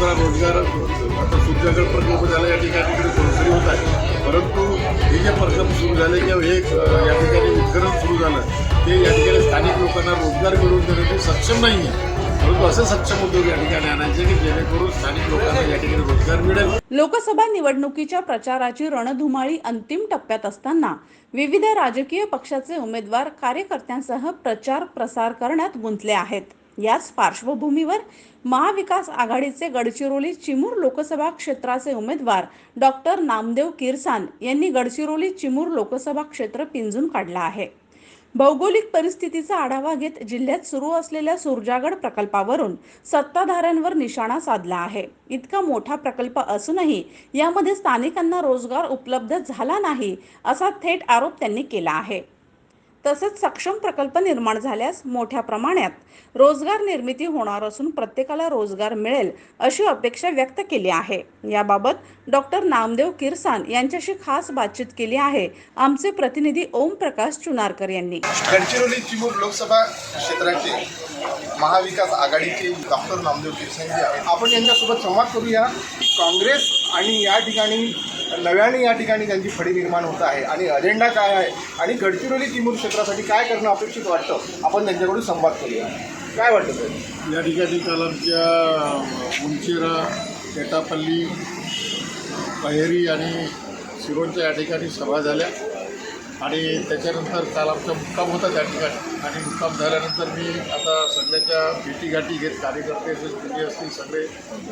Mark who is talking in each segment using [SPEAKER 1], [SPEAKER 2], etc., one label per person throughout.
[SPEAKER 1] लोकांना रोजगार आता सूर्यगड प्रकल्प झाला या ठिकाणी इकडे सोयीस्करी होत आहे. परंतु हे जे प्रकल्प सुरू झाले किंवा हे या ठिकाणी उत्खनन सुरू झालं ते या ठिकाणी स्थानिक लोकांना रोजगार मिळवून देण्यासाठी सक्षम नाही आहे परंतु असे सक्षम उद्योग या ठिकाणी आणायचे की जेणेकरून स्थानिक लोकांना या ठिकाणी रोजगार मिळेल.
[SPEAKER 2] लोकसभा निवडणुकीच्या प्रचाराची रणधुमाळी अंतिम टप्प्यात असताना विविध राजकीय पक्षाचे उमेदवार कार्यकर्त्यांसह प्रचार प्रसार करण्यात गुंतले आहेत. याच पार्श्वभूमीवर महाविकास आघाडीचे गडचिरोली चिमूर लोकसभा क्षेत्राचे उमेदवार डॉक्टर नामदेव किरसान यांनी गडचिरोली चिमूर लोकसभा क्षेत्र पिंजून काढलं आहे. भौगोलिक परिस्थितीचा आढावा घेत जिल्ह्यात सुरू असलेल्या सुरजागड प्रकल्पावरून सत्ताधाऱ्यांवर निशाणा साधला आहे. इतका मोठा प्रकल्प असूनही यामध्ये स्थानिकांना रोजगार उपलब्ध झाला नाही असा थेट आरोप त्यांनी केला आहे. तसेच सक्षम प्रकल्प निर्माण झाल्यास मोठ्या प्रमाणात रोजगार निर्मिती होणार असून प्रत्येकाला रोजगार मिळेल अशी अपेक्षा व्यक्त केली आहे. याबाबत डॉक्टर नामदेव किरसान यांच्याशी खास बातचीत केली आहे. आमचे प्रतिनिधी ओम प्रकाश चुनारकर यांनी.
[SPEAKER 3] गडचिरोली चिमूर लोकसभा क्षेत्राचे महाविकास आघाडीचे डॉक्टर नामदेव किरसान आपण यांच्यासोबत संवाद करूया. काँग्रेस आणि या ठिकाणी नव्याने या ठिकाणी त्यांची फडी निर्माण होत आहे. आणि अजेंडा काय आहे? आणि गडचिरोली चिमूर क्षेत्रासाठी काय करणं अपेक्षित वाटतं? आपण त्यांच्याकडून संवाद करूया. काय वाटतं साहेब?
[SPEAKER 1] या ठिकाणी काल आमच्या उंचेरा पेटापल्ली बहेरी आणि सिरोंच्या या ठिकाणी सभा झाल्या. आणि त्याच्यानंतर काल आमचा मुक्काम होता त्या ठिकाणी. आणि मुक्काम झाल्यानंतर मी आता सगळ्याच्या भेटीगाठी घेत कार्यकर्ते असेल असतील सगळे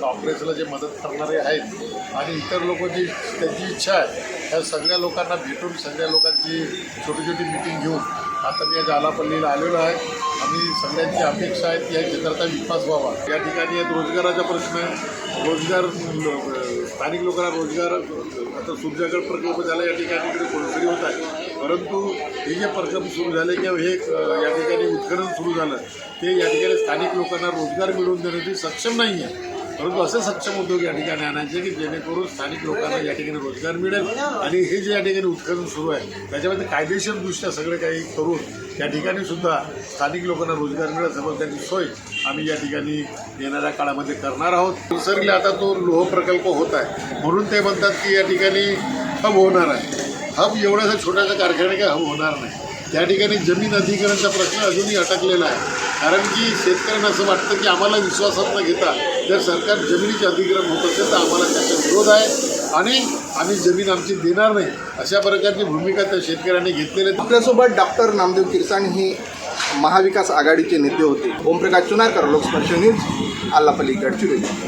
[SPEAKER 1] काँग्रेसला जे मदत करणारे आहेत आणि इतर लोक जी त्यांची इच्छा आहे ह्या सगळ्या लोकांना भेटून सगळ्या लोकांची छोटी छोटी मिटिंग घेऊन आता मी आज आलापल्लीला आलेलो आहे. आणि सगळ्यांची अपेक्षा आहे की या क्षेत्राचा विकास व्हावा. या ठिकाणी रोजगाराचा प्रश्न आहे. रोजगार स्थानिक लोकांना रोजगार आता सूर्यगड प्रकल्प झाला या ठिकाणी इकडे होत आहे. परंतु हे जे प्रकल्प सुरू झाले किंवा हे या ठिकाणी उत्खनन सुरू झालं. ते या ठिकाणी स्थानिक लोकांना रोजगार मिळवून देण्यासाठी सक्षम नाही आहे परंतु असे सक्षम उद्योग या ठिकाणी आणायचे की जेणेकरून स्थानिक लोकांना या ठिकाणी रोजगार मिळेल. आणि हे जे या ठिकाणी उत्खनन सुरू आहे त्याच्यामध्ये कायदेशीरदृष्ट्या सगळे काही करून त्या ठिकाणी सुद्धा स्थानिक लोकांना रोजगार मिळेल समज त्यांची सोय आम्ही या ठिकाणी येणाऱ्या काळामध्ये करणार आहोत. निसर्गला आता तो लोह प्रकल्प होत आहे. म्हणून ते म्हणतात की या ठिकाणी हब होणार आहे. हब एवढ्यासा छोटासा कारखाना काय हब होणार नाही. त्या ठिकाणी जमीन अधिग्रहणचा प्रश्न अजूनही अटकलेला आहे. कारण की शेतकऱ्यांना असं वाटतं की आम्हाला विश्वासात न घेता जर सरकार जमिनीचे अधिग्रहण होत असेल तर आम्हाला त्याचा विरोध आहे आणि आम्ही जमीन आमची देणार नाही. अशा प्रकारची भूमिका त्या शेतकऱ्यांनी घेतलेली आहे.
[SPEAKER 3] आपल्यासोबत डॉक्टर नामदेव किरसाण हे महाविकास आघाडीचे नेते होते. ओमप्रकाश चुनारकर लोकस्पर्श न्यूज आल्लापल्ली गडचिरोली.